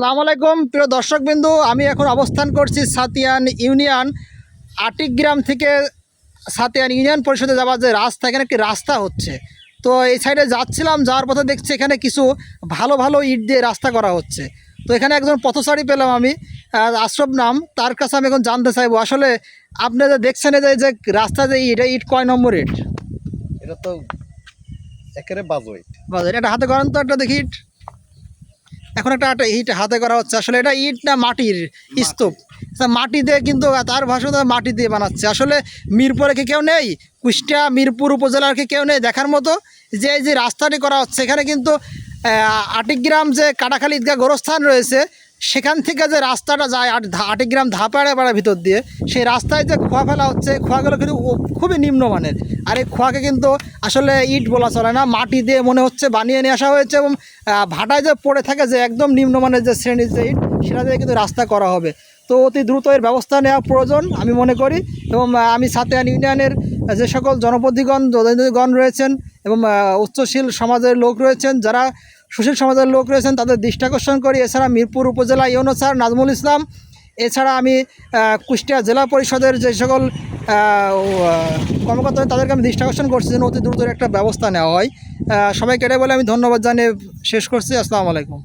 সালাম আলাইকুম প্রিয় দর্শকবিন্দু আমি এখন অবস্থান করছি সাতিয়ান ইউনিয়ন আটিগ্রাম থেকে সাতিয়ান ইউনিয়ন পরিষদে যাওয়ার যে রাস্তা এখানে একটি রাস্তা হচ্ছে। তো এই সাইডে যাচ্ছিলাম যাওয়ার পথে দেখছি এখানে কিছু ভালো ভালো ইট দিয়ে রাস্তা করা হচ্ছে। তো এখানে একজন পথচারী পেলাম আমি আহ, আশরফ নাম তার কাছে আমি এখন জানতে চাইব আসলে আপনি যে দেখছেন এই যে- যে রাস্তা যে ইট ইট কয় নম্বর ইট? এটা তো একেবারে বাজোই বাজার এটা হাতে করেন তো একটা দেখি ইট। এখন একটা একটা ইট হাতে করা হচ্ছে। আসলে এটা ইট না মাটির স্তূপ। মাটি দিয়ে কিন্তু তার ভাষা মাটি দিয়ে বানাচ্ছে। আসলে মিরপুরে কি কেউ নেই? কুষ্টিয়া, মিরপুর উপজেলার কি কেউ নেই? দেখার মতো যে যে রাস্তাটি করা হচ্ছে এখানে কিন্তু আটিগ্রাম যে কাটাখালী ঈদগাহ গোরস্থান রয়েছে, সেখান থেকে যে রাস্তাটা যায় আট আটিগ্রাম ধাপাড়া পাড়ার ভিতর দিয়ে, সেই রাস্তায় যে খোয়া ফেলা হচ্ছে, খোয়াগুলো কিন্তু খুবই নিম্নমানের। আর এই খোয়াকে কিন্তু আসলে ইট বলা চলে না, মাটি দিয়ে মনে হচ্ছে বানিয়ে নিয়ে আসা হয়েছে এবং ভাটায় যে পড়ে থাকে যে একদম নিম্নমানের যে শ্রেণির যে ইট, সেটা দিয়ে কিন্তু রাস্তা করা হবে। তো অতি দ্রুত এর ব্যবস্থা নেওয়া প্রয়োজন আমি মনে করি এবং আমি সাতিয়ান ইউনিয়নের যে সকল জনপ্রতিগণ জনপ্রতিনিধিগণ রয়েছেন এবং উচ্চশীল সমাজের লোক রয়েছেন, যারা সুশীল সমাজের লোক রয়েছেন, তাদের দৃষ্টি আকর্ষণ করি। এছাড়া মিরপুর উপজেলা ইউনো স্যার, নাজমুল ইসলাম। এছাড়া আমি কুষ্টিয়া জেলা পরিষদের যে সকল কর্মকর্তা তাদেরকে আমি দৃষ্টি আকর্ষণ করছি যেন অতি দ্রুত একটা ব্যবস্থা নেওয়া হয়। সবাইকে এটাই বলে আমি ধন্যবাদ জানিয়ে শেষ করছি। আসসালামু আলাইকুম।